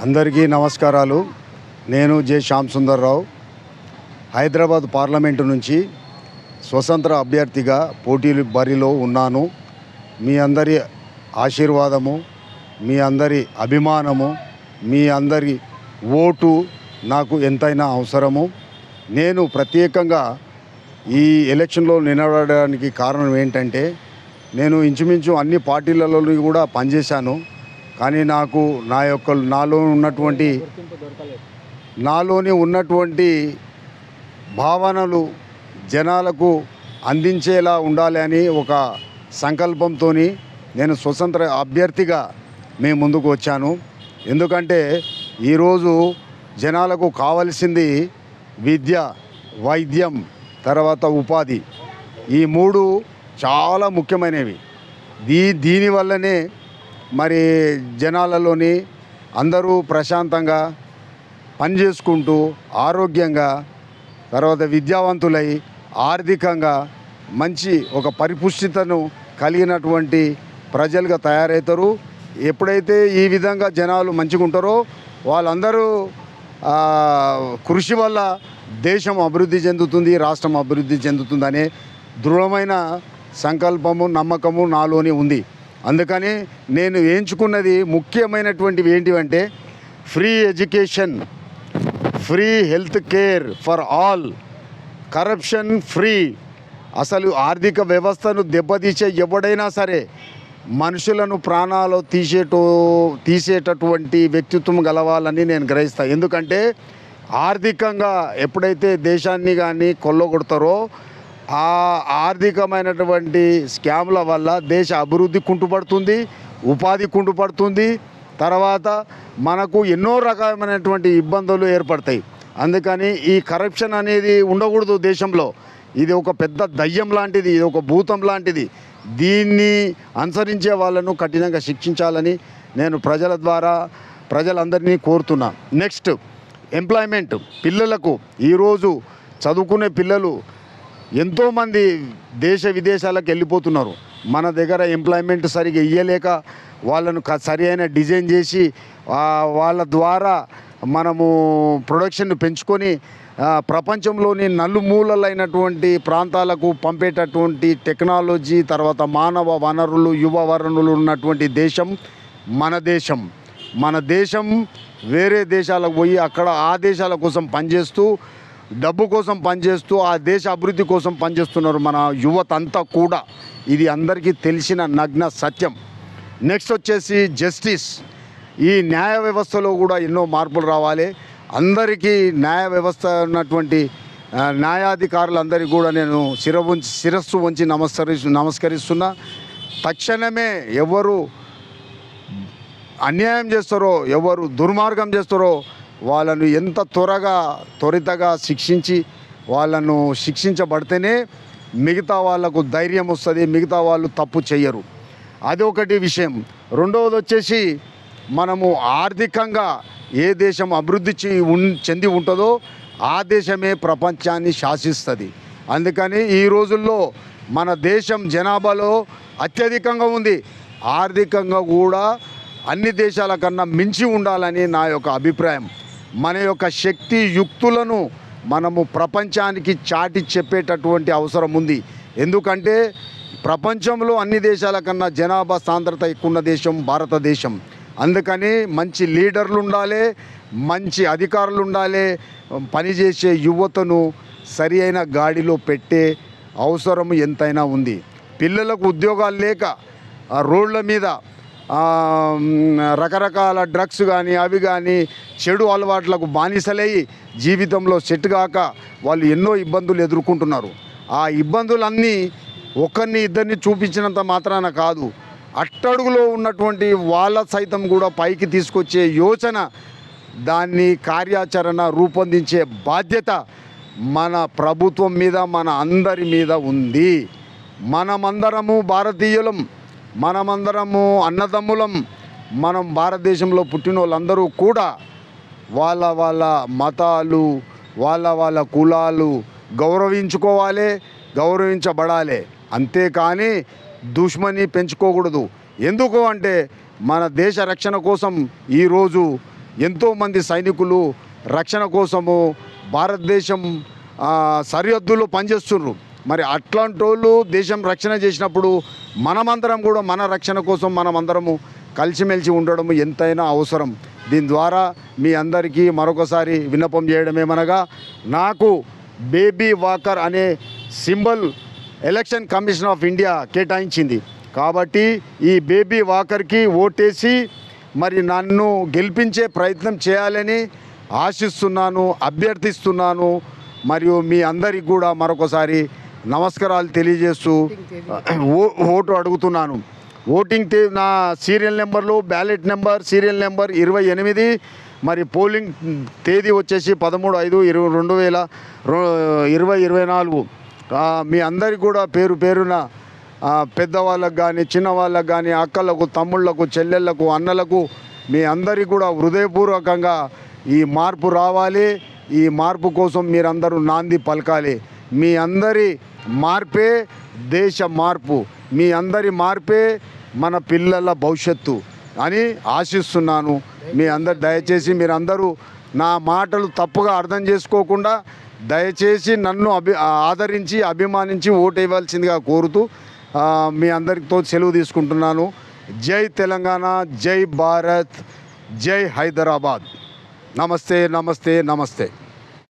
అందరికీ నమస్కారాలు. నేను జె. శ్యామ్ సుందర్రావు. హైదరాబాద్ పార్లమెంటు నుంచి స్వతంత్ర అభ్యర్థిగా పోటీలు బరిలో ఉన్నాను. మీ అందరి ఆశీర్వాదము మీ అందరి అభిమానము మీ అందరి ఓటు నాకు ఎంతైనా అవసరము. నేను ప్రత్యేకంగా ఈ ఎలక్షన్లో నిలబడడానికి కారణం ఏంటంటే నేను ఇంచుమించు అన్ని పార్టీలలో కూడా పనిచేశాను. కానీ నాకు నా యొక్క నాలో ఉన్నటువంటి నాలోని ఉన్నటువంటి భావనలు జనాలకు అందించేలా ఉండాలి అని ఒక సంకల్పంతో నేను స్వతంత్ర అభ్యర్థిగా మీ ముందుకు వచ్చాను. ఎందుకంటే ఈరోజు జనాలకు కావలసింది విద్య వైద్యం తర్వాత ఉపాధి. ఈ మూడు చాలా ముఖ్యమైనవి. దీ దీనివల్లనే మరి జనాలలోని అందరూ ప్రశాంతంగా పని చేసుకుంటూ ఆరోగ్యంగా తర్వాత విద్యావంతులై ఆర్థికంగా మంచి ఒక పరిపుష్టితను కలిగినటువంటి ప్రజలుగా తయారవుతారు. ఎప్పుడైతే ఈ విధంగా జనాలు మంచిగా ఉంటారో వాళ్ళందరూ కృషి వల్ల దేశం అభివృద్ధి చెందుతుంది రాష్ట్రం అభివృద్ధి చెందుతుందనే దృఢమైన సంకల్పము నమ్మకము నాలోని ఉంది. అందుకని నేను ఎంచుకున్నది ముఖ్యమైనటువంటివి ఏంటివంటే free education free health care for all corruption free. అసలు ఆర్థిక వ్యవస్థను దెబ్బతీసే ఎవడైనా సరే మనుషులను ప్రాణాలు తీసేటో తీసేటటువంటి వ్యక్తిత్వం గలవాలని నేను గ్రహిస్తాను ఎందుకంటే ఆర్థికంగా ఎప్పుడైతే దేశాన్ని కానీ కొల్లగొడతారో ఆ ఆర్థికమైనటువంటి స్కామ్ల వల్ల దేశ అభివృద్ధి కుంటుపడుతుంది ఉపాధి కుంటుపడుతుంది. తర్వాత మనకు ఎన్నో రకమైనటువంటి ఇబ్బందులు ఏర్పడతాయి. అందుకని ఈ కరప్షన్ అనేది ఉండకూడదు దేశంలో. ఇది ఒక పెద్ద దయ్యం లాంటిది ఇది ఒక భూతం లాంటిది. దీన్ని అనుసరించే వాళ్ళను కఠినంగా శిక్షించాలని నేను ప్రజల ద్వారా ప్రజలందరినీ కోరుతున్నా. నెక్స్ట్ ఎంప్లాయ్మెంట్ పిల్లలకు ఈరోజు చదువుకునే పిల్లలు ఎంతోమంది దేశ విదేశాలకు వెళ్ళిపోతున్నారు. మన దగ్గర ఎంప్లాయ్మెంట్ సరిగా ఇయ్యలేక వాళ్ళను సరి అయిన డిజైన్ చేసి వాళ్ళ ద్వారా మనము ప్రొడక్షన్ పెంచుకొని ప్రపంచంలోని నలుమూలలైనటువంటి ప్రాంతాలకు పంపేటటువంటి టెక్నాలజీ తర్వాత మానవ వనరులు యువ వనరులు ఉన్నటువంటి దేశం మన దేశం. మన దేశం వేరే దేశాలకు పోయి అక్కడ ఆ దేశాల కోసం పనిచేస్తూ డబ్బు కోసం పనిచేస్తూ ఆ దేశ అభివృద్ధి కోసం పనిచేస్తున్నారు మన యువత అంతా కూడా. ఇది అందరికీ తెలిసిన నగ్న సత్యం. నెక్స్ట్ వచ్చేసి జస్టిస్ ఈ న్యాయ వ్యవస్థలో కూడా ఎన్నో మార్పులు రావాలి. అందరికీ న్యాయ వ్యవస్థ ఉన్నటువంటి న్యాయాధికారులందరికీ కూడా నేను శిర ఉంచి శిరస్సు వంచి నమస్కరి నమస్కరిస్తున్నా. తక్షణమే ఎవరు అన్యాయం చేస్తారో ఎవరు దుర్మార్గం చేస్తారో వాళ్ళను ఎంత త్వరగా త్వరితగా శిక్షించి వాళ్ళను శిక్షించబడితేనే మిగతా వాళ్ళకు ధైర్యం వస్తుంది మిగతా వాళ్ళు తప్పు చేయరు అది ఒకటి విషయం. రెండవది వచ్చేసి మనము ఆర్థికంగా ఏ దేశం అభివృద్ధి చె- చెంది ఉంటుందో ఆ దేశమే ప్రపంచాన్ని శాసిస్తుంది. అందుకని ఈ రోజుల్లో మన దేశం జనాభాలో అత్యధికంగా ఉంది. ఆర్థికంగా కూడా అన్ని దేశాల కన్నా మించి ఉండాలని నా యొక్క అభిప్రాయం. మన యొక్క శక్తి యుక్తులను మనము ప్రపంచానికి చాటి చెప్పేటటువంటి అవసరం ఉంది. ఎందుకంటే ప్రపంచంలో అన్ని దేశాల కన్నా జనాభా సాంద్రత ఎక్కువ ఉన్న దేశం భారతదేశం. అందుకని మంచి లీడర్లు ఉండాలి మంచి అధికారులు ఉండాలి పనిచేసే యువతను సరి అయిన గాడిలో పెట్టే అవసరం ఎంతైనా ఉంది. పిల్లలకు ఉద్యోగాలు లేక రోడ్ల మీద రకరకాల డ్రగ్స్ కానీ అవి కానీ చెడు అలవాట్లకు బానిసలయ్యి జీవితంలో సెట్ కాక వాళ్ళు ఎన్నో ఇబ్బందులు ఎదుర్కొంటున్నారు. ఆ ఇబ్బందులన్నీ ఒకరిని ఇద్దరిని చూపించినంత మాత్రాన కాదు అట్టడుగులో ఉన్నటువంటి వాళ్ళ సైతం కూడా పైకి తీసుకొచ్చే యోచన దాన్ని కార్యాచరణ రూపొందించే బాధ్యత మన ప్రభుత్వం మీద మన అందరి మీద ఉంది. మనమందరము భారతీయులం మనమందరము అన్నదమ్ములం మనం భారతదేశంలో పుట్టిన వాళ్ళందరూ కూడా వాళ్ళ వాళ్ళ మతాలు వాళ్ళ వాళ్ళ కులాలు గౌరవించుకోవాలి గౌరవించబడాలి. అంతేకాని దుష్మని పెంచుకోకూడదు. ఎందుకు అంటే మన దేశ రక్షణ కోసం ఈరోజు ఎంతోమంది సైనికులు రక్షణ కోసము భారతదేశం సరిహద్దులు సరిహద్దులో పనిచేస్తున్నారు మరి అట్లాంటి వాళ్ళు దేశం రక్షణ చేసినప్పుడు మనమందరం కూడా మన రక్షణ కోసం మనమందరము కలిసిమెలిసి ఉండడం ఎంతైనా అవసరం. దీని ద్వారా మీ అందరికీ మరొకసారి విన్నపం చేయడం ఏమనగా నాకు బేబీ వాకర్ అనే symbol election commission of India కేటాయించింది. కాబట్టి ఈ బేబీ వాకర్కి ఓటేసి మరి నన్ను గెలిపించే ప్రయత్నం చేయాలని ఆశిస్తున్నాను అభ్యర్థిస్తున్నాను. మరియు మీ అందరికి కూడా మరొకసారి నమస్కారాలు తెలియజేస్తూ ఓ- ఓటు అడుగుతున్నాను. ఓటింగ్ తే నా సీరియల్ నెంబర్లు బ్యాలెట్ నెంబర్ సీరియల్ నెంబర్ ఇరవై ఎనిమిది మరి పోలింగ్ తేదీ వచ్చేసి పదమూడు ఐదు ఇరవై రెండు వేల రో- ఇరవై ఇరవై నాలుగు. మీ అందరికి కూడా పేరు పేరున పెద్దవాళ్ళకు కానీ చిన్నవాళ్ళకు కానీ అక్కలకు తమ్ముళ్ళకు చెల్లెళ్ళకు అన్నలకు మీ అందరికీ కూడా హృదయపూర్వకంగా ఈ మార్పు రావాలి. ఈ మార్పు కోసం మీరందరూ నాంది పలకాలి. మీ అందరి మార్పే దేశ మార్పు. మీ అందరి మార్పే మన పిల్లల భవిష్యత్తు అని ఆశిస్తున్నాను. మీ అందరు దయచేసి మీరందరూ నా మాటలు తప్పుగా అర్థం చేసుకోకుండా దయచేసి నన్ను అభి ఆదరించి అభిమానించి ఓటు ఇవ్వాల్సిందిగా కోరుతూ మీ అందరితో సెలవు తీసుకుంటున్నాను. జై తెలంగాణ జై భారత్ జై హైదరాబాద్. నమస్తే నమస్తే నమస్తే.